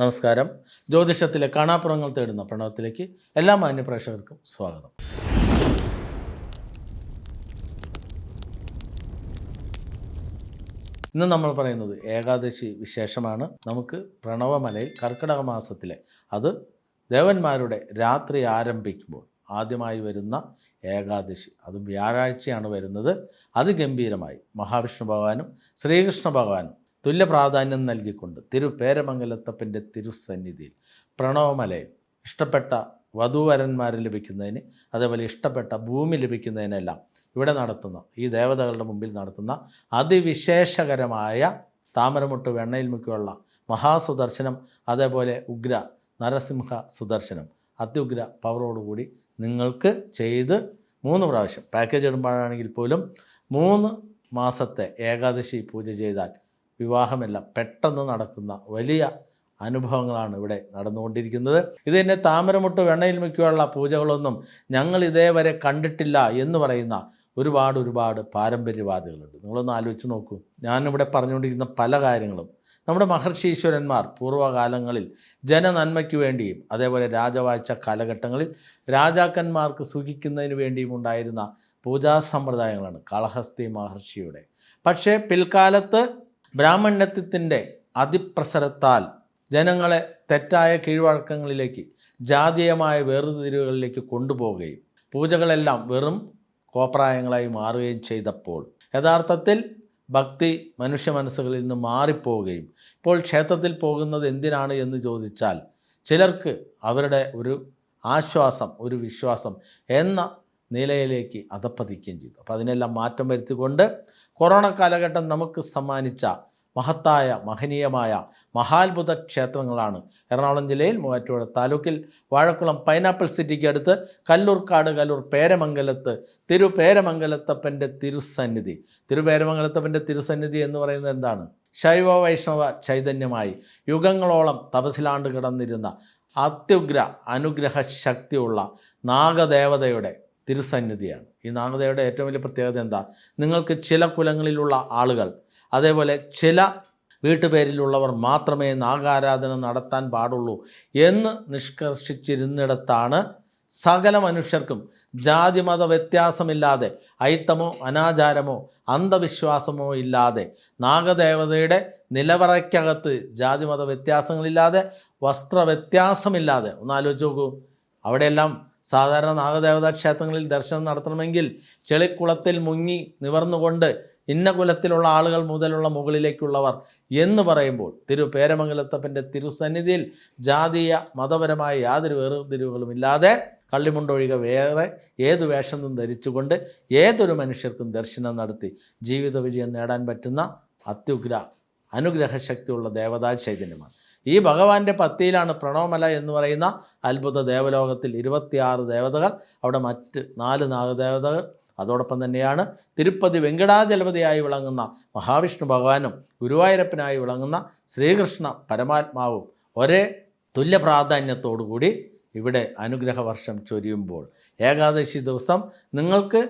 നമസ്കാരം. ജ്യോതിഷത്തിലെ കാണാപ്പുറങ്ങൾ തേടുന്ന പ്രണവത്തിലേക്ക് എല്ലാ മാന്യപ്രേക്ഷകർക്കും സ്വാഗതം. ഇന്ന് നമ്മൾ പറയുന്നത് ഏകാദശി വിശേഷമാണ്. നമുക്ക് പ്രണവമലയിൽ കർക്കിടക മാസത്തിലെ അത് ദേവന്മാരുടെ രാത്രി ആരംഭിക്കുമ്പോൾ ആദ്യമായി വരുന്ന ഏകാദശി. അതും വ്യാഴാഴ്ചയാണ് വരുന്നത്. അത് ഗംഭീരമായി മഹാവിഷ്ണു ഭഗവാനും ശ്രീകൃഷ്ണ ഭഗവാനും തുല്യ പ്രാധാന്യം നൽകിക്കൊണ്ട് തിരുപേരമംഗലത്തപ്പന്റെ തിരുസന്നിധിയിൽ പ്രണവമലയിൽ ഇഷ്ടപ്പെട്ട വധൂവരന്മാരെ ലഭിക്കുന്നതിന് അതേപോലെ ഇഷ്ടപ്പെട്ട ഭൂമി ലഭിക്കുന്നതിനെല്ലാം ഇവിടെ നടത്തുന്ന ഈ ദേവതകളുടെ മുമ്പിൽ നടത്തുന്ന അതിവിശേഷകരമായ താമരമുട്ട് വെണ്ണയിൽ മുക്കിയുള്ള മഹാസുദർശനം അതേപോലെ ഉഗ്ര നരസിംഹ സുദർശനം അത്യുഗ്ര പവറോടുകൂടി നിങ്ങൾക്ക് ചെയ്ത് മൂന്ന് പ്രാവശ്യം. പാക്കേജ് ഇടുമ്പോഴാണെങ്കിൽ പോലും മൂന്ന് മാസത്തെ ഏകാദശി പൂജ ചെയ്താൽ വിവാഹമെല്ലാം പെട്ടെന്ന് നടക്കുന്ന വലിയ അനുഭവങ്ങളാണ് ഇവിടെ നടന്നുകൊണ്ടിരിക്കുന്നത്. ഇത് തന്നെ താമരമുട്ട് വെണ്ണയിൽ മിക്കുള്ള പൂജകളൊന്നും ഞങ്ങൾ ഇതേവരെ കണ്ടിട്ടില്ല എന്ന് പറയുന്ന ഒരുപാട് ഒരുപാട് പാരമ്പര്യവാദികളുണ്ട്. നിങ്ങളൊന്ന് ആലോചിച്ച് നോക്കൂ. ഞാനിവിടെ പറഞ്ഞുകൊണ്ടിരിക്കുന്ന പല കാര്യങ്ങളും നമ്മുടെ മഹർഷി ഈശ്വരന്മാർ പൂർവകാലങ്ങളിൽ ജനനന്മയ്ക്ക് വേണ്ടിയും അതേപോലെ രാജവാഴ്ച കാലഘട്ടങ്ങളിൽ രാജാക്കന്മാർക്ക് സുഖിക്കുന്നതിന് വേണ്ടിയും ഉണ്ടായിരുന്ന പൂജാ സമ്പ്രദായങ്ങളാണ് കാളഹസ്തി മഹർഷിയുടെ. പക്ഷേ പിൽക്കാലത്ത് ബ്രാഹ്മണ്യത്തിന്റെ അതിപ്രസരത്താൽ ജനങ്ങളെ തെറ്റായ കീഴ്വഴക്കങ്ങളിലേക്ക് ജാതീയമായ വേർതിരിവുകളിലേക്ക് കൊണ്ടുപോവുകയും പൂജകളെല്ലാം വെറും കോപ്രായങ്ങളായി മാറുകയും ചെയ്തപ്പോൾ യഥാർത്ഥത്തിൽ ഭക്തി മനുഷ്യ മനസ്സുകളിൽ നിന്ന് മാറിപ്പോവുകയും ഇപ്പോൾ ക്ഷേത്രത്തിൽ പോകുന്നത് എന്തിനാണ് എന്ന് ചോദിച്ചാൽ ചിലർക്ക് അവരുടെ ഒരു ആശ്വാസം ഒരു വിശ്വാസം എന്ന നിലയിലേക്ക് അധപ്പതിക്കുകയും ചെയ്തു. അപ്പോൾ അതിനെല്ലാം മാറ്റം വരുത്തിക്കൊണ്ട് കൊറോണ കാലഘട്ടം നമുക്ക് സമ്മാനിച്ച മഹത്തായ മഹനീയമായ മഹാത്ഭുത ക്ഷേത്രങ്ങളാണ്. എറണാകുളം ജില്ലയിൽ മൂവാറ്റുപുഴ താലൂക്കിൽ വാഴക്കുളം പൈനാപ്പിൾ സിറ്റിക്ക് അടുത്ത് കല്ലൂർക്കാട് കല്ലൂർ പേരമംഗലത്ത് തിരുപേരമംഗലത്തപ്പന്റെ തിരുസന്നിധി. തിരുപേരമംഗലത്തപ്പന്റെ തിരുസന്നിധി എന്ന് പറയുന്നത് എന്താണ്? ശൈവ വൈഷ്ണവ ചൈതന്യമായി യുഗങ്ങളോളം തപസിലാണ്ട് കിടന്നിരുന്ന അത്യുഗ്ര അനുഗ്രഹ ശക്തിയുള്ള നാഗദേവതയുടെ തിരുസന്നിധിയാണ്. ഈ നാഗദേവയുടെ ഏറ്റവും വലിയ പ്രത്യേകത എന്താ? നിങ്ങൾക്ക് ചില കുലങ്ങളിലുള്ള ആളുകൾ അതേപോലെ ചില വീട്ടുപേരിലുള്ളവർ മാത്രമേ നാഗാരാധന നടത്താൻ പാടുള്ളൂ എന്ന് നിഷ്കർഷിച്ചിരുന്നിടത്താണ് സകല മനുഷ്യർക്കും ജാതിമത വ്യത്യാസമില്ലാതെ അയിത്തമോ അനാചാരമോ അന്ധവിശ്വാസമോ ഇല്ലാതെ നാഗദേവതയുടെ നിലവറയ്ക്കകത്ത് ജാതിമത വ്യത്യാസങ്ങളില്ലാതെ വസ്ത്ര വ്യത്യാസമില്ലാതെ ഒന്ന് ആലോചിച്ച് നോക്കൂ. അവിടെയെല്ലാം സാധാരണ നാഗദേവതാ ക്ഷേത്രങ്ങളിൽ ദർശനം നടത്തണമെങ്കിൽ ചെളിക്കുളത്തിൽ മുങ്ങി നിവർന്നുകൊണ്ട് ഇന്ന കുലത്തിലുള്ള ആളുകൾ മുതലുള്ള മുകളിലേക്കുള്ളവർ എന്ന് പറയുമ്പോൾ തിരു പേരമംഗലത്തപ്പന്റെ തിരുസന്നിധിയിൽ ജാതീയ മതപരമായ യാതൊരു വേർതിരിവുകളും ഇല്ലാതെ കള്ളിമുണ്ടൊഴികെ വേറെ ഏത് വേഷം ധരിച്ചുകൊണ്ട് ഏതൊരു മനുഷ്യർക്കും ദർശനം നടത്തി ജീവിത വിജയം നേടാൻ പറ്റുന്ന അത്യുഗ്ര അനുഗ്രഹശക്തിയുള്ള ദേവതാ ചൈതന്യമാണ്. ഈ ഭഗവാന്റെ പത്തിയിലാണ് പ്രണവമല എന്ന് പറയുന്ന അത്ഭുത ദേവലോകത്തിൽ ഇരുപത്തിയാറ് ദേവതകൾ അവിടെ മറ്റ് നാല് നാഗദേവതകൾ അതോടൊപ്പം തന്നെയാണ് തിരുപ്പതി വെങ്കടാചലപതിയായി വിളങ്ങുന്ന മഹാവിഷ്ണു ഭഗവാനും ഗുരുവായൂരപ്പനായി വിളങ്ങുന്ന ശ്രീകൃഷ്ണ പരമാത്മാവും ഒരേ തുല്യ പ്രാധാന്യത്തോടുകൂടി ഇവിടെ അനുഗ്രഹ വർഷം ചൊരിയുമ്പോൾ. ഏകാദശി ദിവസം നിങ്ങൾക്ക്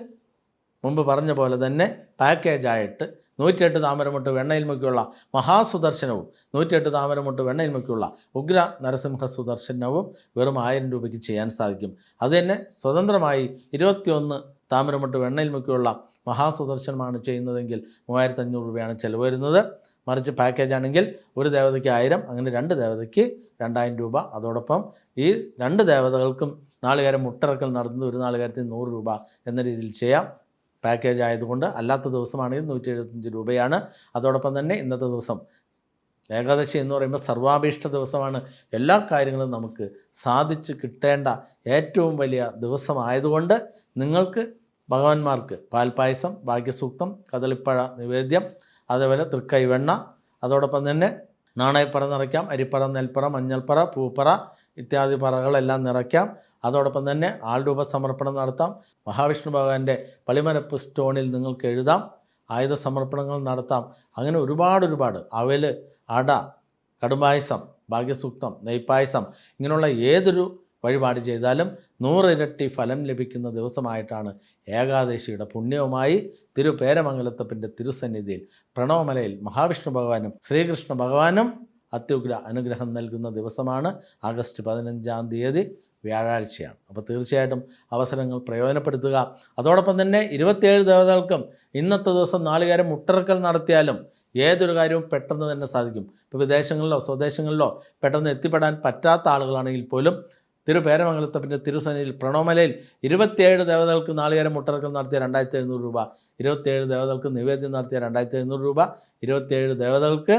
മുമ്പ് പറഞ്ഞ പോലെ തന്നെ പാക്കേജായിട്ട് നൂറ്റിയെട്ട് താമരമുട്ട് വെണ്ണയിൽ മുക്കിയുള്ള മഹാസുദർശനവും നൂറ്റിയെട്ട് താമരമുട്ട് വെണ്ണയിൽ മുക്കിയുള്ള ഉഗ്ര നരസിംഹ സുദർശനവും വെറും ആയിരം രൂപയ്ക്ക് ചെയ്യാൻ സാധിക്കും. അത് തന്നെ സ്വതന്ത്രമായി ഇരുപത്തിയൊന്ന് താമരമുട്ട് വെണ്ണയിൽ മുക്കിയുള്ള മഹാസുദർശനമാണ് ചെയ്യുന്നതെങ്കിൽ മൂവായിരത്തി അഞ്ഞൂറ് രൂപയാണ് ചിലവ് വരുന്നത്. മറിച്ച് പാക്കേജ് ആണെങ്കിൽ ഒരു ദേവതയ്ക്ക് ആയിരം അങ്ങനെ രണ്ട് ദേവതയ്ക്ക് രണ്ടായിരം രൂപ. അതോടൊപ്പം ഈ രണ്ട് ദേവതകൾക്കും നാളുകാരം മുട്ടിറക്കൽ നടത്തുന്നത് ഒരു നാളുകാരത്തിന് നൂറ് രൂപ എന്ന രീതിയിൽ ചെയ്യാം. പാക്കേജ് ആയതുകൊണ്ട് അല്ലാത്ത ദിവസമാണെങ്കിൽ നൂറ്റി എഴുപത്തഞ്ച് രൂപയാണ്. അതോടൊപ്പം തന്നെ ഇന്നത്തെ ദിവസം ഏകാദശി എന്ന് പറയുമ്പോൾ സർവാഭീഷ്ട ദിവസമാണ്. എല്ലാ കാര്യങ്ങളും നമുക്ക് സാധിച്ച് കിട്ടേണ്ട ഏറ്റവും വലിയ ദിവസമായതുകൊണ്ട് നിങ്ങൾക്ക് ഭഗവാന്മാർക്ക് പാൽപ്പായസം ഭാഗ്യസൂക്തം കദളിപ്പഴ നിവേദ്യം അതേപോലെ തൃക്കൈവെണ്ണ അതോടൊപ്പം തന്നെ നാണയപ്പറ നിറയ്ക്കാം അരിപ്പറ നെൽപ്പറ മഞ്ഞൾപ്പറ പൂപ്പറ ഇത്യാദി പറകളെല്ലാം നിറയ്ക്കാം. അതോടൊപ്പം തന്നെ ആൾരൂപ സമർപ്പണം നടത്താം. മഹാവിഷ്ണു ഭഗവാന്റെ പളിമരപ്പ് സ്റ്റോണിൽ നിങ്ങൾക്ക് എഴുതാം. ആയുധ സമർപ്പണങ്ങൾ നടത്താം. അങ്ങനെ ഒരുപാട് ഒരുപാട്. അവൽ അട കടുംപായസം ഭാഗ്യസൂക്തം നെയ്പ്പായസം ഇങ്ങനെയുള്ള ഏതൊരു വഴിപാട് ചെയ്താലും നൂറിരട്ടി ഫലം ലഭിക്കുന്ന ദിവസമായിട്ടാണ് ഏകാദശിയുടെ പുണ്യവുമായി തിരുപേരമംഗലത്തപ്പന്റെ തിരുസന്നിധിയിൽ പ്രണവമലയിൽ മഹാവിഷ്ണു ഭഗവാനും ശ്രീകൃഷ്ണ ഭഗവാനും അത്യുഗ്ര അനുഗ്രഹം നൽകുന്ന ദിവസമാണ് ആഗസ്റ്റ് പതിനഞ്ചാം തീയതി. വ്യാഴാഴ്ചയാണ്. അപ്പോൾ തീർച്ചയായിട്ടും അവസരങ്ങൾ പ്രയോജനപ്പെടുത്തുക. അതോടൊപ്പം തന്നെ ഇരുപത്തിയേഴ് ദേവതകൾക്കും ഇന്നത്തെ ദിവസം നാളുകാരം മുട്ടറക്കൽ നടത്തിയാലും ഏതൊരു കാര്യവും പെട്ടെന്ന് തന്നെ സാധിക്കും. ഇപ്പോൾ വിദേശങ്ങളിലോ സ്വദേശങ്ങളിലോ പെട്ടെന്ന് എത്തിപ്പെടാൻ പറ്റാത്ത ആളുകളാണെങ്കിൽ പോലും തിരുപേരമംഗലത്തപ്പിന്റെ തിരുസനിയിൽ പ്രണോമലയിൽ ഇരുപത്തിയേഴ് ദേവതകൾക്ക് നാളികേരം മുട്ടിറക്കൽ നടത്തിയ രണ്ടായിരത്തി എഴുന്നൂറ് രൂപ. ഇരുപത്തിയേഴ് ദേവതകൾക്ക് നിവേദ്യം നടത്തിയ രണ്ടായിരത്തി എഴുന്നൂറ് രൂപ. ഇരുപത്തിയേഴ് ദേവതകൾക്ക്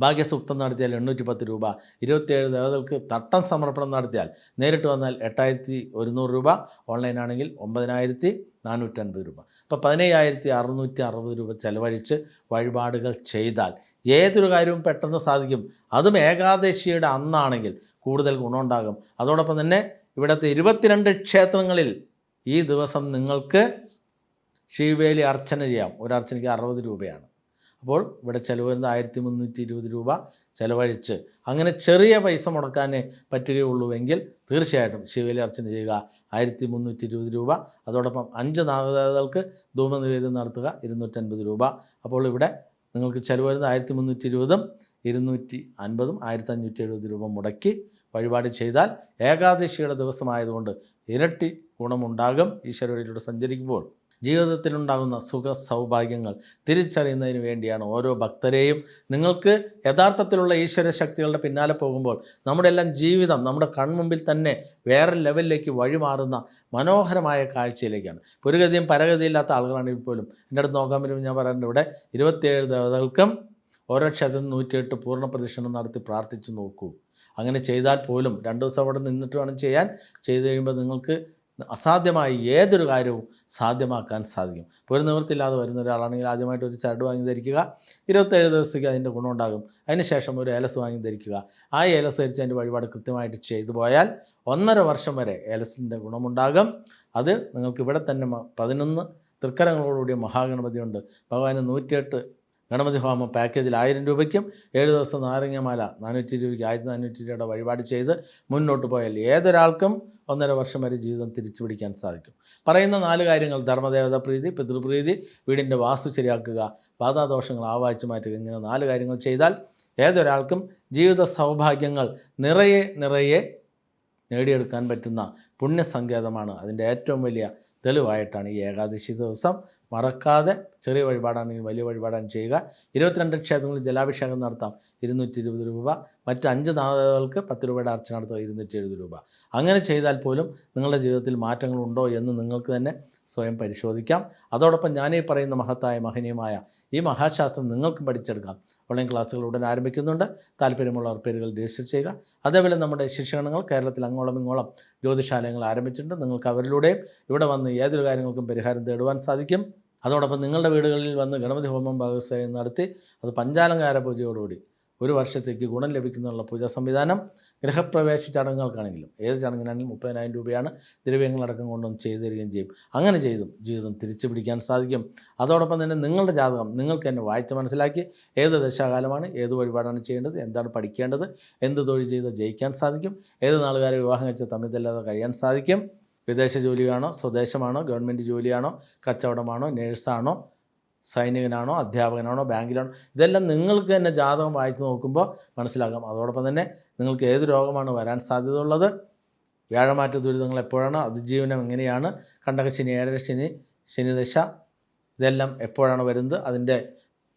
ഭാഗ്യസൂക്തം നടത്തിയാൽ എണ്ണൂറ്റി പത്ത് രൂപ. ഇരുപത്തിയേഴ് ദേവതകൾക്ക് തട്ടം സമർപ്പണം നടത്തിയാൽ നേരിട്ട് വന്നാൽ എട്ടായിരത്തി ഒരുന്നൂറ് രൂപ ഓൺലൈനാണെങ്കിൽ ഒമ്പതിനായിരത്തി നാനൂറ്റൻപത് രൂപ. അപ്പോൾ പതിനയ്യായിരത്തി അറുന്നൂറ്റി അറുപത് രൂപ ചെലവഴിച്ച് വഴിപാടുകൾ ചെയ്താൽ ഏതൊരു കാര്യവും പെട്ടെന്ന് സാധിക്കും. അതും ഏകാദശിയുടെ അന്നാണെങ്കിൽ കൂടുതൽ ഗുണമുണ്ടാകും. അതോടൊപ്പം തന്നെ ഇവിടുത്തെ ഇരുപത്തിരണ്ട് ക്ഷേത്രങ്ങളിൽ ഈ ദിവസം നിങ്ങൾക്ക് ശിവേലി അർച്ചന ചെയ്യാം. ഒരു അർച്ചനയ്ക്ക് അറുപത് രൂപയാണ്. അപ്പോൾ ഇവിടെ ചിലവ് വരുന്നത് ആയിരത്തി മുന്നൂറ്റി ഇരുപത് രൂപ ചിലവഴിച്ച്. അങ്ങനെ ചെറിയ പൈസ മുടക്കാനേ പറ്റുകയുള്ളൂവെങ്കിൽ തീർച്ചയായിട്ടും ശിവലി അർച്ചന ചെയ്യുക. ആയിരത്തി മുന്നൂറ്റി ഇരുപത് രൂപ. അതോടൊപ്പം അഞ്ച് നാഗദേവതകൾക്ക് ധൂമനിവേദ്യം നടത്തുക ഇരുന്നൂറ്റൻപത് രൂപ. അപ്പോൾ ഇവിടെ നിങ്ങൾക്ക് ചിലവ് വരുന്നത് ആയിരത്തി മുന്നൂറ്റി ഇരുപതും ഇരുന്നൂറ്റി അൻപതും ആയിരത്തി അഞ്ഞൂറ്റി എഴുപത് രൂപ മുടക്കി വഴിപാട് ചെയ്താൽ ഏകാദശിയുടെ ദിവസമായതുകൊണ്ട് ഇരട്ടി ഗുണമുണ്ടാകും. ഈശ്വരവഴിയിലൂടെ സഞ്ചരിക്കുമ്പോൾ. ജീവിതത്തിലുണ്ടാകുന്ന സുഖ സൗഭാഗ്യങ്ങൾ തിരിച്ചറിയുന്നതിന് വേണ്ടിയാണ് ഓരോ ഭക്തരെയും നിങ്ങൾക്ക് യഥാർത്ഥത്തിലുള്ള ഈശ്വര ശക്തികളുടെ പിന്നാലെ പോകുമ്പോൾ നമ്മുടെ എല്ലാം ജീവിതം നമ്മുടെ കൺമുമ്പിൽ തന്നെ വേറെ ലെവലിലേക്ക് വഴിമാറുന്ന മനോഹരമായ കാഴ്ചയിലേക്കാണ്. പുരുഗതിയും പരഗതിയില്ലാത്ത ആളുകളാണെങ്കിൽ പോലും എന്റെ അടുത്ത് നോക്കാൻ വരുമ്പോൾ ഞാൻ പറയുന്നത് ഇവിടെ ഇരുപത്തിയേഴ് ദേവതകൾക്കും ഓരോ ക്ഷേത്രത്തിൽ നൂറ്റിയെട്ട് പൂർണ പ്രദക്ഷിണം നടത്തി പ്രാർത്ഥിച്ചു നോക്കൂ. അങ്ങനെ ചെയ്താൽ പോലും രണ്ട് ദിവസം അവിടെ നിന്നിട്ട് വേണം ചെയ്യാൻ. ചെയ്ത് കഴിയുമ്പോൾ നിങ്ങൾക്ക് അസാധ്യമായ ഏതൊരു കാര്യവും സാധ്യമാക്കാൻ സാധിക്കും. ഇപ്പോൾ ഒരു നിവൃത്തിയില്ലാതെ വരുന്ന ഒരാളാണെങ്കിൽ ആദ്യമായിട്ട് ഒരു ചരട് വാങ്ങി ധരിക്കുക. ഇരുപത്തേഴ് ദിവസത്തേക്ക് അതിന്റെ ഗുണമുണ്ടാകും. അതിനുശേഷം ഒരു ഏലസ് വാങ്ങി ധരിക്കുക. ആ ഏലസ് ധരിച്ച് അതിന്റെ വഴിപാട് കൃത്യമായിട്ട് ചെയ്തു പോയാൽ ഒന്നര വർഷം വരെ ഏലസിന്റെ ഗുണമുണ്ടാകും. അത് നിങ്ങൾക്ക് ഇവിടെ തന്നെ പതിനൊന്ന് തൃക്കരങ്ങളോടുകൂടിയ മഹാഗണപതിയുണ്ട്. ഭഗവാന് നൂറ്റിയെട്ട് ഗണപതി ഹോമം പാക്കേജിൽ ആയിരം രൂപയ്ക്കും ഏഴ് ദിവസം നാരങ്ങമാല നാനൂറ്റി രൂപയ്ക്ക് ആയിരത്തി നാനൂറ്റി രൂപയുടെ വഴിപാട് ചെയ്ത് മുന്നോട്ട് പോയാൽ ഏതൊരാൾക്കും ഒന്നര വർഷം വരെ ജീവിതം തിരിച്ചു പിടിക്കാൻ സാധിക്കും. പറയുന്ന നാല് കാര്യങ്ങൾ ധർമ്മദേവത പ്രീതി പിതൃപ്രീതി വീടിന്റെ വാസ്തു ശരിയാക്കുക ബാധാദോഷങ്ങൾ ആവാച്ചു മാറ്റുക ഇങ്ങനെ നാല് കാര്യങ്ങൾ ചെയ്താൽ ഏതൊരാൾക്കും ജീവിത സൗഭാഗ്യങ്ങൾ നിറയെ നിറയെ നേടിയെടുക്കാൻ പറ്റുന്ന പുണ്യസങ്കേതമാണ്. അതിന്റെ ഏറ്റവും വലിയ തെളിവായിട്ടാണ് ഈ ഏകാദശി ദിവസം മറക്കാതെ ചെറിയ വഴിപാടാണെങ്കിൽ വലിയ വഴിപാടാണ് ചെയ്യുക. ഇരുപത്തിരണ്ട് ക്ഷേത്രങ്ങളിൽ ജലാഭിഷേകം നടത്താം ഇരുന്നൂറ്റി ഇരുപത് രൂപ. മറ്റ് അഞ്ച് നാളുകൾക്ക് പത്ത് രൂപയുടെ അർച്ചന നടത്തുക ഇരുന്നൂറ്റി എഴുപത് രൂപ. അങ്ങനെ ചെയ്താൽ പോലും നിങ്ങളുടെ ജീവിതത്തിൽ മാറ്റങ്ങളുണ്ടോ എന്ന് നിങ്ങൾക്ക് തന്നെ സ്വയം പരിശോധിക്കാം. അതോടൊപ്പം ഞാനീ പറയുന്ന മഹത്തായ മഹനീയമായ ഈ മഹാശാസ്ത്രം നിങ്ങൾക്കും പഠിച്ചെടുക്കാം. ഓൺലൈൻ ക്ലാസ്സുകൾ ഉടൻ ആരംഭിക്കുന്നുണ്ട്. താല്പര്യമുള്ളവർ പേരുകൾ രജിസ്റ്റർ ചെയ്യുക. അതേപോലെ നമ്മുടെ ശിക്ഷണങ്ങൾ കേരളത്തിൽ അങ്ങോളം ഇങ്ങോളം ജ്യോതിശാലയങ്ങൾ ആരംഭിച്ചിട്ടുണ്ട്. നിങ്ങൾക്ക് അവരിലൂടെയും ഇവിടെ വന്ന് ഏതൊരു കാര്യങ്ങൾക്കും പരിഹാരം തേടുവാൻ സാധിക്കും. അതോടൊപ്പം നിങ്ങളുടെ വീടുകളിൽ വന്ന് ഗണപതി ഹോമം ഭാഗസ്ഥയം നടത്തി അത് പഞ്ചാലങ്കാര പൂജയോടുകൂടി ഒരു വർഷത്തേക്ക് ഗുണം ലഭിക്കുന്നുള്ള പൂജാ സംവിധാനം ഗൃഹപ്രവേശ ചടങ്ങുകൾക്കാണെങ്കിലും ഏത് ചടങ്ങിനാണെങ്കിലും മുപ്പതിനായിരം രൂപയാണ് ദ്രവ്യങ്ങളടക്കം കൊണ്ടുവന്ന് ചെയ്തു തരികയും ചെയ്യും. അങ്ങനെ ചെയ്തും ജീവിതം തിരിച്ചു പിടിക്കാൻ സാധിക്കും. അതോടൊപ്പം തന്നെ നിങ്ങളുടെ ജാതകം നിങ്ങൾക്ക് തന്നെ വായിച്ച് മനസ്സിലാക്കി ഏത് ദശാകാലമാണ് ഏത് വഴിപാടാണ് ചെയ്യേണ്ടത് എന്താണ് പഠിക്കേണ്ടത് എന്ത് തൊഴിൽ ചെയ്ത് ജയിക്കാൻ സാധിക്കും ഏത് നാളുകാരെ വിവാഹം കഴിച്ച് തമ്മിലല്ലാതെ കഴിയാൻ സാധിക്കും വിദേശ ജോലിയാണോ സ്വദേശമാണോ ഗവൺമെന്റ് ജോലിയാണോ കച്ചവടമാണോ നേഴ്സാണോ സൈനികനാണോ അധ്യാപകനാണോ ബാങ്കിലാണോ ഇതെല്ലാം നിങ്ങൾക്ക് തന്നെ ജാതകം വായിച്ച് നോക്കുമ്പോൾ മനസ്സിലാക്കാം. അതോടൊപ്പം തന്നെ നിങ്ങൾക്ക് ഏത് രോഗമാണ് വരാൻ സാധ്യതയുള്ളത് വ്യാഴമാറ്റ ദുരിതങ്ങൾ എപ്പോഴാണ് അതിജീവനം എങ്ങനെയാണ് കണ്ടക കണ്ടകശനി ഏഴര ശനി ശനിദശ ഇതെല്ലാം എപ്പോഴാണ് വരുന്നത് അതിന്റെ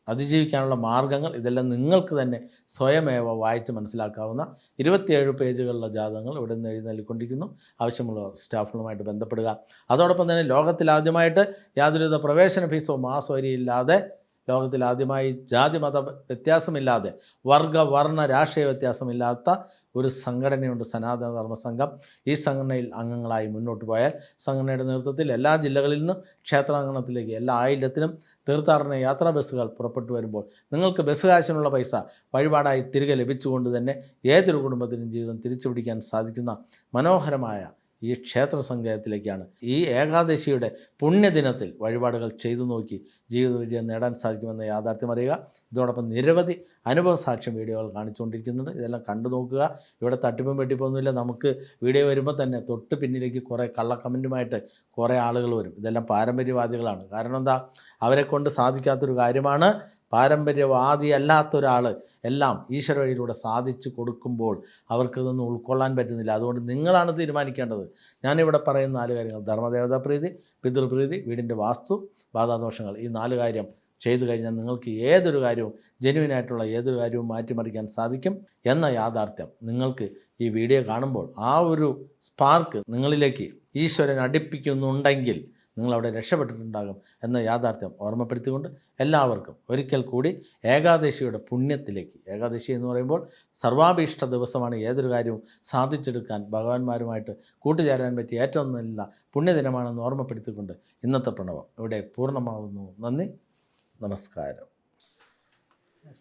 അതിജീവിക്കാനുള്ള മാർഗങ്ങൾ ഇതെല്ലാം നിങ്ങൾക്ക് തന്നെ സ്വയമേവ വായിച്ച് മനസ്സിലാക്കാവുന്ന ഇരുപത്തിയേഴ് പേജുകളുള്ള ജാതകങ്ങൾ ഇവിടെ നിന്ന് എഴുതി നൽകിക്കൊണ്ടിരിക്കുന്നു ആവശ്യമുള്ള സ്റ്റാഫുകളുമായിട്ട് ബന്ധപ്പെടുക. അതോടൊപ്പം തന്നെ ലോകത്തിലാദ്യമായിട്ട് യാതൊരുവിധ പ്രവേശന ഫീസോ മാസോരിയില്ലാതെ ലോകത്തിലാദ്യമായി ജാതി മത വ്യത്യാസമില്ലാതെ വർഗ വർണ രാഷ്ട്രീയ വ്യത്യാസമില്ലാത്ത ഒരു സംഘടനയുണ്ട് സനാതന ധർമ്മ സംഘം. ഈ സംഘടനയിൽ അംഗങ്ങളായി മുന്നോട്ട് പോയാൽ സംഘടനയുടെ നേതൃത്വത്തിൽ എല്ലാ ജില്ലകളിൽ നിന്നും ക്ഷേത്രാങ്കണത്തിലേക്ക് എല്ലാ ആയില്യത്തിനും തീർത്ഥാടന യാത്രാ ബസ്സുകൾ പുറപ്പെട്ടു വരുമ്പോൾ നിങ്ങൾക്ക് ബസ് കാശിനുള്ള പൈസ വഴിപാടായി തിരികെ ലഭിച്ചുകൊണ്ട് തന്നെ ഏതൊരു കുടുംബത്തിനും ജീവിതം തിരിച്ചു പിടിക്കാൻ സാധിക്കുന്ന മനോഹരമായ ഈ ക്ഷേത്ര സങ്കേതത്തിലേക്കാണ് ഈ ഏകാദശിയുടെ പുണ്യദിനത്തിൽ വഴിപാടുകൾ ചെയ്തു നോക്കി ജീവിത വിജയം നേടാൻ സാധിക്കുമെന്ന യാഥാർത്ഥ്യം അറിയുക. ഇതോടൊപ്പം നിരവധി അനുഭവ സാക്ഷ്യം വീഡിയോകൾ കാണിച്ചുകൊണ്ടിരിക്കുന്നുണ്ട് ഇതെല്ലാം കണ്ടു നോക്കുക. ഇവിടെ തട്ടിപ്പും വെട്ടിപ്പൊന്നുമില്ല. നമുക്ക് വീഡിയോ വരുമ്പോൾ തന്നെ തൊട്ട് പിന്നിലേക്ക് കുറേ കള്ള കമന്റുമായിട്ട് കുറേ ആളുകൾ വരും. ഇതെല്ലാം പാരമ്പര്യവാദികളാണ്. കാരണം എന്താ? അവരെ കൊണ്ട് സാധിക്കാത്തൊരു കാര്യമാണ് പാരമ്പര്യവാദി അല്ലാത്ത ഒരാൾ എല്ലാം ഈശ്വര വഴിയിലൂടെ സാധിച്ചു കൊടുക്കുമ്പോൾ അവർക്കിതൊന്നും ഉൾക്കൊള്ളാൻ പറ്റുന്നില്ല. അതുകൊണ്ട് നിങ്ങളാണ് തീരുമാനിക്കേണ്ടത്. ഞാനിവിടെ പറയുന്ന നാല് കാര്യങ്ങൾ. ധർമ്മദേവതാ പ്രീതി പിതൃപ്രീതി വീടിന്റെ വാസ്തു ബാധാദോഷങ്ങൾ ഈ നാല് കാര്യം ചെയ്തു കഴിഞ്ഞാൽ നിങ്ങൾക്ക് ഏതൊരു കാര്യവും ജെന്യുവിനായിട്ടുള്ള ഏതൊരു കാര്യവും മാറ്റിമറിക്കാൻ സാധിക്കും എന്ന യാഥാർത്ഥ്യം നിങ്ങൾക്ക് ഈ വീഡിയോ കാണുമ്പോൾ ആ ഒരു സ്പാർക്ക് നിങ്ങളിലേക്ക് ഈശ്വരൻ അടുപ്പിക്കുന്നുണ്ടെങ്കിൽ നിങ്ങളവിടെ രക്ഷപ്പെട്ടിട്ടുണ്ടാകും എന്ന യാഥാർത്ഥ്യം ഓർമ്മപ്പെടുത്തിക്കൊണ്ട് എല്ലാവർക്കും ഒരിക്കൽ കൂടി ഏകാദശിയുടെ പുണ്യത്തിലേക്ക്. ഏകാദശി എന്ന് പറയുമ്പോൾ സർവാഭീഷ്ട ദിവസമാണ്. ഏതൊരു കാര്യവും സാധിച്ചെടുക്കാൻ ഭഗവാന്മാരുമായിട്ട് കൂട്ടുചേരാൻ പറ്റിയ ഏറ്റവും നല്ല പുണ്യദിനമാണെന്ന് ഓർമ്മപ്പെടുത്തിക്കൊണ്ട് ഇന്നത്തെ പ്രണവം ഇവിടെ പൂർണമാകുന്നു നന്ദി. നമസ്കാരം.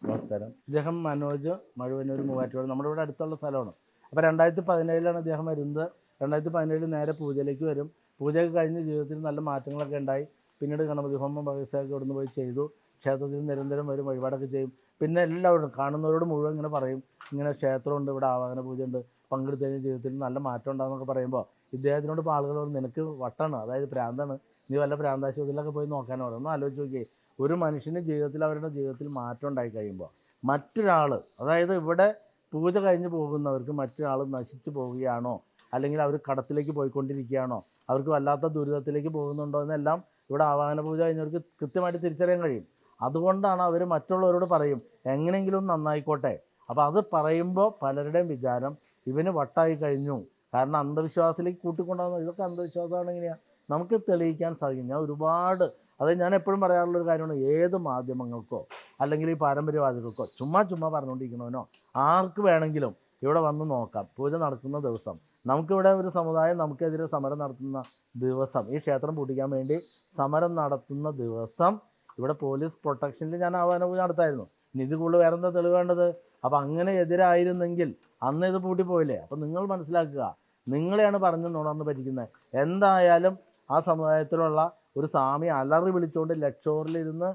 നമസ്കാരം. ഇദ്ദേഹം മനോജ് മഴുവനൂർ മൂവാറ്റുപുഴ നമ്മുടെ ഇവിടെ അടുത്തുള്ള സ്ഥലമാണ്. അപ്പോൾ രണ്ടായിരത്തി പതിനേഴിലാണ് അദ്ദേഹം വരുന്നത്. രണ്ടായിരത്തി പതിനേഴിൽ നേരെ പൂജയിലേക്ക് വരും. പൂജയൊക്കെ കഴിഞ്ഞ് ജീവിതത്തിൽ നല്ല മാറ്റങ്ങളൊക്കെ ഉണ്ടായി. പിന്നീട് ഗണപതി ഹോമം ഭഗവത്സയൊക്കെ ഇവിടുന്ന് പോയി ചെയ്തു. ക്ഷേത്രത്തിൽ നിരന്തരം വരും വഴിപാടൊക്കെ ചെയ്യും. പിന്നെ എല്ലാവരും കാണുന്നവരോട് മുഴുവൻ ഇങ്ങനെ പറയും. ഇങ്ങനെ ക്ഷേത്രമുണ്ട് ഇവിടെ ആവാഹന പൂജയുണ്ട്. പങ്കെടുത്തു കഴിഞ്ഞ ജീവിതത്തിൽ നല്ല മാറ്റം ഉണ്ടാകുന്നൊക്കെ പറയുമ്പോൾ ഇദ്ദേഹത്തിനോട് ഇപ്പോൾ ആളുകൾ നിനക്ക് വട്ടാണ്. അതായത് പ്രാന്താണ്. നീ വല്ല പ്രാന്താശുപത്രിയിലൊക്കെ പോയി നോക്കാനോ പറയും ഒന്ന് ആലോചിച്ച് നോക്കിയേ. ഒരു മനുഷ്യന്റെ ജീവിതത്തിൽ അവരുടെ ജീവിതത്തിൽ മാറ്റം ഉണ്ടായി കഴിയുമ്പോൾ മറ്റൊരാൾ അതായത് ഇവിടെ പൂജ കഴിഞ്ഞ് പോകുന്നവർക്ക് മറ്റൊരാൾ നശിച്ചു പോവുകയാണോ അല്ലെങ്കിൽ അവർ കടത്തിലേക്ക് പോയിക്കൊണ്ടിരിക്കുകയാണോ? അവർക്ക് വല്ലാത്ത ദുരിതത്തിലേക്ക് പോകുന്നുണ്ടോ എന്നെല്ലാം ഇവിടെ ആവാഹന പൂജ കഴിഞ്ഞവർക്ക് കൃത്യമായിട്ട് തിരിച്ചറിയാൻ കഴിയും. അതുകൊണ്ടാണ് അവർ മറ്റുള്ളവരോട് പറയും എങ്ങനെയെങ്കിലും നന്നായിക്കോട്ടെ. അപ്പോൾ അത് പറയുമ്പോൾ പലരുടെയും വിചാരം ഇവന് വട്ടായി കഴിഞ്ഞു. കാരണം അന്ധവിശ്വാസത്തിലേക്ക് കൂട്ടിക്കൊണ്ടുവന്നു ഇതൊക്കെ അന്ധവിശ്വാസമാണ് എങ്ങനെയാണ് നമുക്ക് തെളിയിക്കാൻ സാധിക്കും. ഞാൻ ഒരുപാട് അത് ഞാൻ എപ്പോഴും പറയാറുള്ള ഒരു കാര്യമാണ് ഏത് മാധ്യമങ്ങൾക്കോ അല്ലെങ്കിൽ ഈ പാരമ്പര്യവാദികൾക്കോ ചുമ്മാ ചുമ്മാ പറഞ്ഞുകൊണ്ടിരിക്കണവനോ ആർക്ക് വേണമെങ്കിലും ഇവിടെ വന്ന് നോക്കാം. പൂജ നടക്കുന്ന ദിവസം നമുക്കിവിടെ ഒരു സമുദായം നമുക്കെതിരെ സമരം നടത്തുന്ന ദിവസം ഈ ക്ഷേത്രം പൂട്ടിക്കാൻ വേണ്ടി സമരം നടത്തുന്ന ദിവസം ഇവിടെ പോലീസ് പ്രൊട്ടക്ഷനിൽ ഞാൻ ആവാനവും നടത്തായിരുന്നു. ഇത് കൂടുതൽ വേറെ എന്താ തെളിവേണ്ടത് അപ്പം അങ്ങനെ എതിരായിരുന്നെങ്കിൽ അന്ന് ഇത് പൂട്ടിപ്പോയില്ലേ അപ്പം നിങ്ങൾ മനസ്സിലാക്കുക നിങ്ങളെയാണ് പറഞ്ഞു നുണർന്ന് പറ്റിക്കുന്നത്. എന്തായാലും ആ സമുദായത്തിലുള്ള ഒരു സ്വാമി അലറി വിളിച്ചുകൊണ്ട് ലക്ഷോറിലിരുന്ന്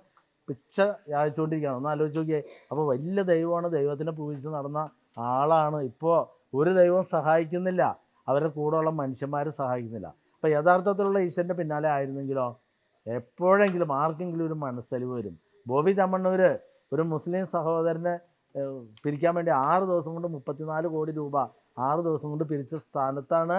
പിച്ച യാചിച്ചുകൊണ്ടിരിക്കുകയാണ് ഒന്ന് ആലോചിച്ച് നോക്കിയേ. അപ്പോൾ വലിയ ദൈവമാണ് ദൈവത്തിനെ പൂജിച്ച് നടന്ന ആളാണ്. ഇപ്പോൾ ഒരു ദൈവം സഹായിക്കുന്നില്ല. അവരുടെ കൂടെയുള്ള മനുഷ്യന്മാർ സഹായിക്കുന്നില്ല. അപ്പോൾ യഥാർത്ഥത്തിലുള്ള ഈശ്വരന്റെ പിന്നാലെ ആയിരുന്നെങ്കിലോ? എപ്പോഴെങ്കിലും ആർക്കെങ്കിലും ഒരു മനസ്സലിവ് വരും. ബോബി തമ്മണ്ണൂർ ഒരു മുസ്ലിം സഹോദരനെ പിരിക്കാൻ വേണ്ടി ആറ് ദിവസം കൊണ്ട് മുപ്പത്തിനാല് കോടി രൂപ ആറ് ദിവസം കൊണ്ട് പിരിച്ച സ്ഥാനത്താണ്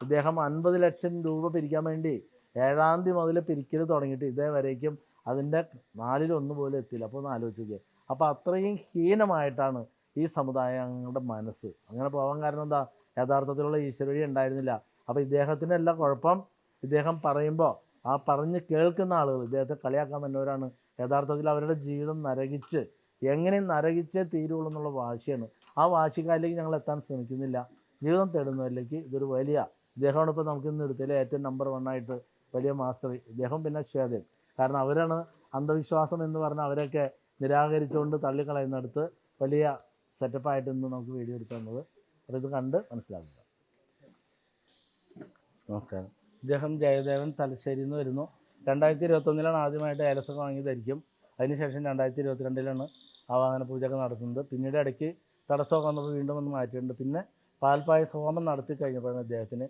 ഇദ്ദേഹം അൻപത് ലക്ഷം രൂപ പിരിക്കാൻ വേണ്ടി ഏഴാം തീയതി മുതൽ പിരിക്കൽ തുടങ്ങിയിട്ട് ഇതേവരേക്കും അതിന്റെ നാലിലൊന്ന് പോലും എത്തിയില്ല. അപ്പോൾ ഒന്ന് ആലോചിച്ച് നോക്കിയേ. അപ്പോൾ അത്രയും ഹീനമായിട്ടാണ് ഈ സമുദായങ്ങളുടെ മനസ്സ്. അങ്ങനെ പോകാൻ കാരണം എന്താ? യഥാർത്ഥത്തിലുള്ള ഈശ്വരവഴി ഉണ്ടായിരുന്നില്ല. അപ്പോൾ ഇദ്ദേഹത്തിന്റെ എല്ലാ കുഴപ്പം ഇദ്ദേഹം പറയുമ്പോൾ ആ പറഞ്ഞ് കേൾക്കുന്ന ആളുകൾ ഇദ്ദേഹത്തെ കളിയാക്കാൻ വന്നവരാണ്. യഥാർത്ഥത്തിൽ അവരുടെ ജീവിതം നരകിച്ച് എങ്ങനെ നരകിച്ചേ തീരുള്ളൂ എന്നുള്ള വാശിയാണ്. ആ വാശിക്കാരിലേക്ക് ഞങ്ങൾ എത്താൻ ശ്രമിക്കുന്നില്ല. ജീവിതം തേടുന്നവരിലേക്ക് ഇതൊരു വലിയ ഇദ്ദേഹമാണ് ഇപ്പോൾ നമുക്ക് ഇന്ന് എടുത്തതിലെ ഏറ്റവും നമ്പർ ആയിട്ട് വലിയ മാസ്റ്റർ ഇദ്ദേഹം പിന്നെ ശ്വേതൻ. കാരണം അവരാണ് അന്ധവിശ്വാസം എന്ന് പറഞ്ഞാൽ അവരൊക്കെ നിരാകരിച്ചുകൊണ്ട് തള്ളിക്കളയുന്നിടത്ത് വലിയ സെറ്റപ്പായിട്ട് ഇന്ന് നമുക്ക് വീഡിയോ എടുത്തു തന്നത്. അപ്പോൾ ഇത് കണ്ട് മനസ്സിലാക്കുക. നമസ്കാരം. ഇദ്ദേഹം ജയദേവൻ തലശ്ശേരിയിൽ നിന്ന് വരുന്നു. രണ്ടായിരത്തി ഇരുപത്തൊന്നിലാണ് ആദ്യമായിട്ട് ഏലസൊക്കെ വാങ്ങിയതായിരിക്കും. അതിനുശേഷം രണ്ടായിരത്തി ഇരുപത്തിരണ്ടിലാണ് വാഹന പൂജയൊക്കെ നടത്തുന്നത്. പിന്നീട് ഇടയ്ക്ക് തടസ്സമൊക്കെ വന്നപ്പോൾ വീണ്ടും ഒന്ന് മാറ്റിയിട്ടുണ്ട്. പിന്നെ പാൽപ്പായസ ഹോമം നടത്തി കഴിഞ്ഞപ്പോഴാണ് അദ്ദേഹത്തിന്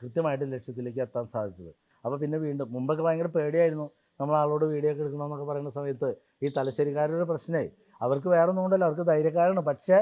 കൃത്യമായിട്ട് ലക്ഷ്യത്തിലേക്ക് എത്താൻ സാധിച്ചത്. അപ്പോൾ പിന്നെ വീണ്ടും മുമ്പൊക്കെ ഭയങ്കര പേടിയായിരുന്നു. നമ്മൾ ആളോട് വീഡിയോ ഒക്കെ എടുക്കണമെന്നൊക്കെ പറയുന്ന സമയത്ത് ഈ തലശ്ശേരിക്കാരുടെ പ്രശ്നമേ അവർക്ക് വേറൊന്നും കൊണ്ടല്ല അവർക്ക് ധൈര്യക്കാരാണ്. പക്ഷേ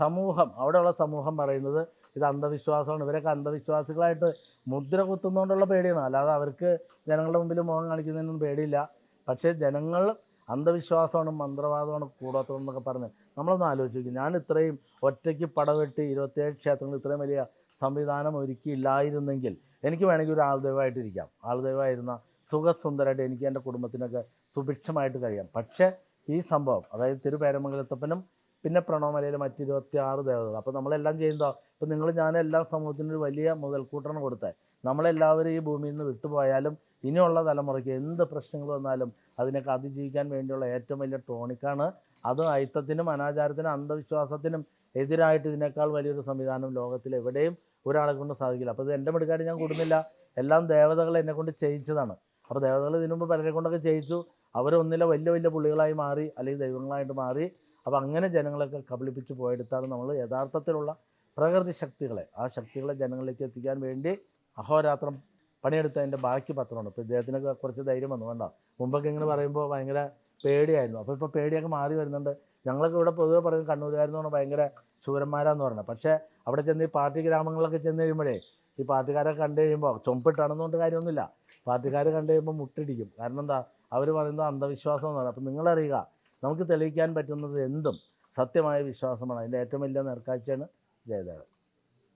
സമൂഹം അവിടെയുള്ള സമൂഹം പറയുന്നത് ഇത് അന്ധവിശ്വാസമാണ്. ഇവരൊക്കെ അന്ധവിശ്വാസികളായിട്ട് മുദ്ര കുത്തുന്നതുകൊണ്ടുള്ള പേടിയാണ്. അല്ലാതെ അവർക്ക് ജനങ്ങളുടെ മുമ്പിൽ മുഖം കാണിക്കുന്നതിനൊന്നും പേടിയില്ല. പക്ഷേ ജനങ്ങൾ അന്ധവിശ്വാസമാണ് മന്ത്രവാദമാണ് കൂടാത്തതെന്നൊക്കെ പറഞ്ഞ് നമ്മളൊന്ന് ആലോചിച്ച് നോക്കി. ഞാൻ ഇത്രയും ഒറ്റയ്ക്ക് പടവെട്ടി ഇരുപത്തേഴ് ക്ഷേത്രങ്ങൾ ഇത്രയും വലിയ സംവിധാനം ഒരുക്കിയില്ലായിരുന്നെങ്കിൽ എനിക്ക് വേണമെങ്കിൽ ഒരു ആൾദൈവമായിട്ടിരിക്കാം. ആൾദൈവമായിരുന്ന സുഖസുന്ദരമായിട്ട് എനിക്ക് എന്റെ കുടുംബത്തിനൊക്കെ സുഭിക്ഷമായിട്ട് കഴിയാം. പക്ഷേ ഈ സംഭവം. അതായത് തിരുപേരമംഗലത്തപ്പനും പിന്നെ പ്രണവമലയിലെ മറ്റ് ഇരുപത്തി ആറ് ദേവതകൾ. അപ്പോൾ നമ്മളെല്ലാം ചെയ്യുന്നതോ. ഇപ്പോൾ നിങ്ങൾ ഞാൻ എല്ലാ സമൂഹത്തിനും ഒരു വലിയ മുതൽക്കൂട്ടാണ് കൊടുത്തത് നമ്മളെല്ലാവരും ഈ ഭൂമിയിൽ നിന്ന് വിട്ടുപോയാലും ഇനിയുള്ള തലമുറയ്ക്ക് എന്ത് പ്രശ്നങ്ങൾ വന്നാലും അതിനൊക്കെ അതിജീവിക്കാൻ വേണ്ടിയുള്ള ഏറ്റവും വലിയ ടോണിക്കാണ്. അത് അയിത്തത്തിനും അനാചാരത്തിനും അന്ധവിശ്വാസത്തിനും എതിരായിട്ട് ഇതിനേക്കാൾ വലിയൊരു സംവിധാനം ലോകത്തിൽ എവിടെയും ഒരാളെ കൊണ്ട് സാധിക്കില്ല. അപ്പോൾ ഇത് എന്റെ മെടുക്കാട് ഞാൻ കൂടുന്നില്ല. എല്ലാം ദേവതകൾ എന്നെ കൊണ്ട് ചെയ്യിച്ചതാണ്. അപ്പോൾ ദേവതകൾ ഇതിനു പലരെ കൊണ്ടൊക്കെ ചെയ്യിച്ചു. അവരൊന്നിലെ വലിയ വലിയ പുള്ളികളായി മാറി അല്ലെങ്കിൽ ദൈവങ്ങളായിട്ട് മാറി അപ്പോൾ അങ്ങനെ ജനങ്ങളൊക്കെ കബളിപ്പിച്ച് പോയെടുത്താണ് നമ്മൾ യഥാർത്ഥത്തിലുള്ള പ്രകൃതി ശക്തികളെ ആ ശക്തികളെ ജനങ്ങളിലേക്ക് എത്തിക്കാൻ വേണ്ടി അഹോരാത്രം പണിയെടുത്തതിന്റെ ബാക്കി പത്രമാണ്. ഇപ്പോൾ ഇദ്ദേഹത്തിനൊക്കെ കുറച്ച് ധൈര്യം വന്നു വേണ്ട മുമ്പൊക്കെ ഇങ്ങനെ പറയുമ്പോൾ ഭയങ്കര പേടിയായിരുന്നു. അപ്പോൾ ഇപ്പോൾ പേടിയൊക്കെ മാറി വരുന്നുണ്ട്. ഞങ്ങളൊക്കെ ഇവിടെ പൊതുവെ പറയുന്നത് കണ്ണൂരുകാരെന്ന് പറഞ്ഞാൽ ഭയങ്കര ശൂരന്മാരാന്ന് പറഞ്ഞത് പക്ഷേ അവിടെ ചെന്ന് ഈ പാർട്ടി ഗ്രാമങ്ങളിലൊക്കെ ചെന്ന് കഴിയുമ്പോഴേ ഈ പാർട്ടിക്കാരെ കണ്ടു കഴിയുമ്പോൾ ചുമപ്പിട്ടാണെന്നുകൊണ്ട് കാര്യമൊന്നുമില്ല. പാർട്ടിക്കാർ കണ്ടു കഴിയുമ്പോൾ മുട്ടിടിക്കും. കാരണം എന്താ? അവർ പറയുന്നത് അന്ധവിശ്വാസം എന്നാണ് അപ്പം നിങ്ങളറിയുക നമുക്ക് തെളിയിക്കാൻ പറ്റുന്നത് എന്തും സത്യമായ വിശ്വാസമാണ്. അതിന്റെ ഏറ്റവും വലിയ നേർക്കാഴ്ചയാണ് ജയദേവൻ.